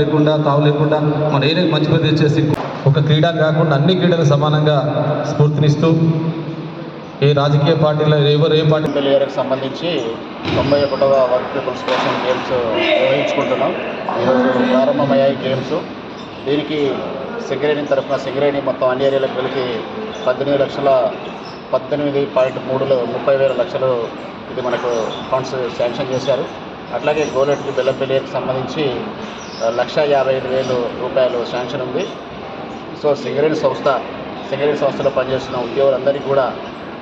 లేకుండా తావు లేకుండా మన ఏరియాకి మంచి పేరు తెచ్చేసి ఒక క్రీడ కాకుండా అన్ని క్రీడలు సమానంగా స్ఫూర్తినిస్తూ ఏ రాజకీయ పార్టీలో ఎవరు ఏ పార్టీ ట్వంటీ సంబంధించి తొంభై ఒకటవ వర్క్ పీపుల్స్ కోసం గేమ్స్ నిర్వహించుకుంటున్నాం. ఈరోజు ప్రారంభమయ్యాయి గేమ్స్. దీనికి సింగరేణి తరఫున సింగరేణి మొత్తం అన్ని ఏరియాలకు వెళ్ళి పద్దెనిమిది లక్షల పద్దెనిమిది పాయింట్ మూడులో ముప్పై వేల లక్షలు ఇది మనకు ఫండ్స్ శాంక్షన్ చేశారు. అట్లాగే గోలెట్కి బెల్లంపల్లికి సంబంధించి లక్ష యాభై ఐదు వేలు రూపాయలు శాంక్షన్ ఉంది. సో సింగరేణి సంస్థ సింగరేణి సంస్థలో పనిచేస్తున్న ఉద్యోగులందరికీ కూడా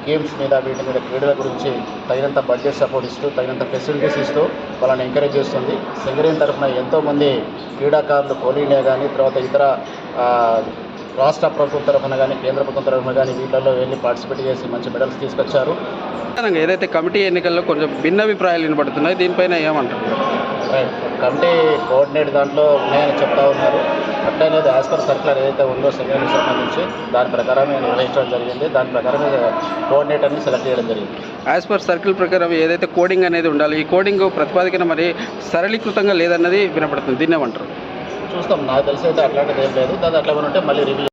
గేమ్స్ మీద వీటి మీద క్రీడల గురించి తగినంత బడ్జెట్ సపోర్ట్ ఇస్తూ తగినంత ఫెసిలిటీస్ ఇస్తూ వాళ్ళని ఎంకరేజ్ చేస్తుంది. సింగరేణి తరఫున ఎంతోమంది క్రీడాకారులు కోల్ ఇండియా కానీ తర్వాత ఇతర రాష్ట్ర ప్రభుత్వం తరఫున కానీ కేంద్ర ప్రభుత్వం తరఫున కానీ వీళ్ళల్లో వెళ్ళి పార్టిసిపేట్ చేసి మంచి మెడల్స్ తీసుకొచ్చారు. ఏదైతే కమిటీ ఎన్నికల్లో కొంచెం భిన్నాభిప్రాయాలు వినబడుతున్నాయి దీనిపైన ఏమంటారు? రైట్. కమిటీ కోఆర్డినేట్ దాంట్లో ఉన్నాయని చెప్తా ఉన్నారు. అట్లనే యాజ్ పర్ సర్కులర్ ఏదైతే ఉందో సింగరేణికి సంబంధించి దాని ప్రకారమే నిర్వహించడం జరిగింది. దాని ప్రకారమే కోఆర్డినేటర్ని సెలెక్ట్ చేయడం జరిగింది. యాజ్ పర్ సర్కిల్ ప్రకారం ఏదైతే కోడింగ్ అనేది ఉండాలి ఈ కోడింగ్ ప్రతిపాదికన మరి సరళీకృతంగా లేదన్నది వినపడుతుంది. దీన్ని ఏమంటారు? చూస్తాం. నాకు తెలిసి అయితే అట్లాంటిది ఏం లేదు. దాని అట్లా ఉంటే మళ్ళీ రివ్యూ